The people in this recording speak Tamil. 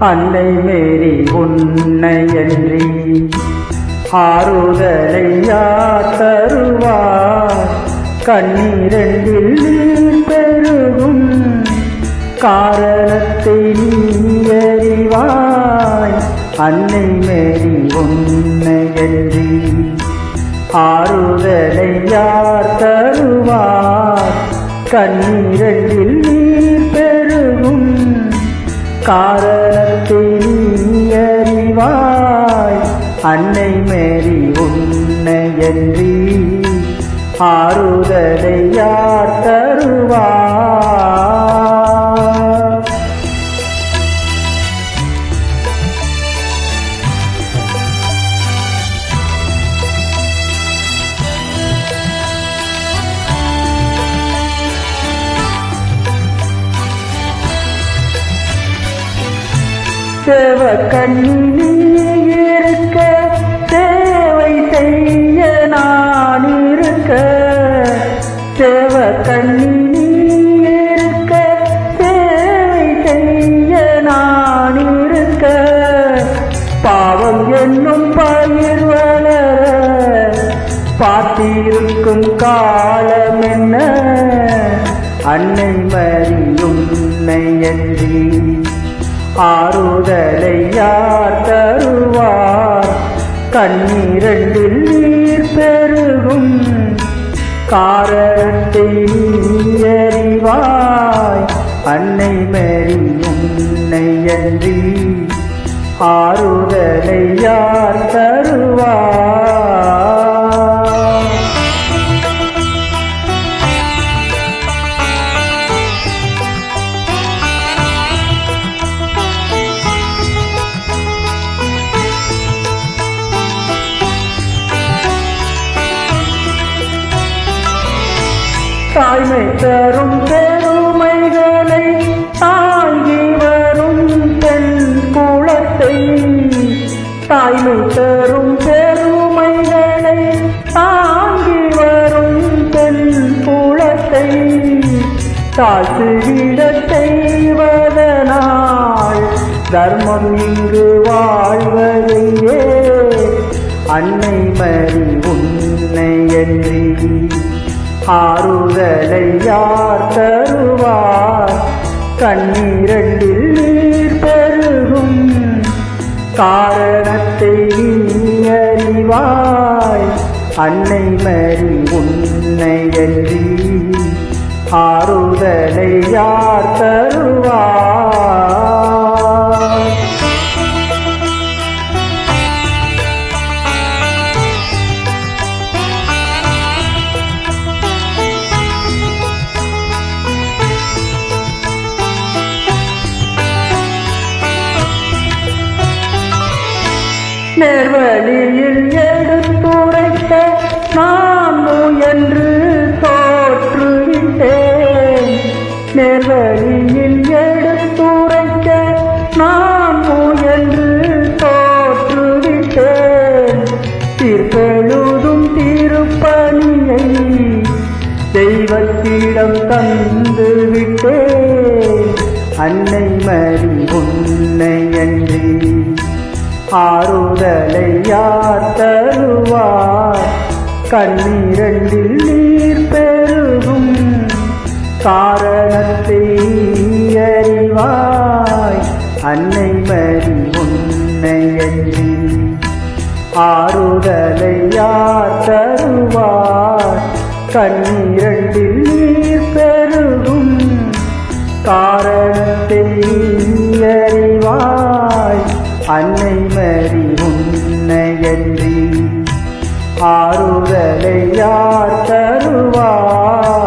அன்னை மேரி உன்னை என்றி ஆறுதலை யார் தருவார்? கண்ணீரண்டில் நீர் பெருகும் காரணத்தை நீ அறிவாய். அன்னை மேரி உன்னை என்றி ஆறுதலை யார் தருவார்? கண்ணீரண்டில் நீர் பெருகும் காரணத்தை அன்னை மேரி உன்னையன்றி ஆறுதலை யார் தருவார் தேவ கண்ணினே இருக்க சேவை செய்ய நான் இருக்க. தேவ கண்ணி இருக்க சேவை செய்ய நான் இருக்க. பாவம் என்னும் பயிர் வளர பார்த்திருக்கும் காலம் என்ன? அன்னை மறியும் உன்னையன்றி ஆறுதலை யார் தருவார். கண்ணீரண்டில் நீர் பெருகும். காரணத்தை நீ அறிவாய். அன்னை மறி உன்னையன்றி ஆறுதலை யார் தருவார். தாய்மை தரும் பெருமைகளை தாங்கி வரும் பெண் குளத்தை தாய்மை தரும் பெருமைகளை தாங்கி வரும் பெண் குளத்தை தாழ்த்துவிட செய்வதனால் தர்மம் இங்கு வாழ்வதையே. அன்னை மறி உன்னை உன்னையன்றி ஆறுதலை யார் தருவார்? கண்ணீரண்டில் நீர் பெருகும். காரணத்தை நீ அறிவாய். அன்னை மறி உன்னை உன்னையன்றி ஆறுதலை யார் தருவார்? நேர்வழியில் எடுத்துரைக்க நான் முயன்று தோற்றுவிட்டேன். நேர்வழியில் எடுத்துரைக்க நான் முயன்று தோற்றுவிட்டேன். திருப்பெழுதும் திருப்பணியை தெய்வத்திடம் தந்து விட்டேன். அன்னை மறி உன்னை என்று ஆறுதலை யார் தருவார் கண்ணீரண்டில் நீர் பெருகும். காரணத்தை அறிவாய் அன்னை மறி உன்னை உன்னையன்றி ஆறுதலை யார் தருவார் கண்ணீரண்டில் நீர் அன்னை மறி உன்னையன்றி ஆறுதலை யார் தருவார்?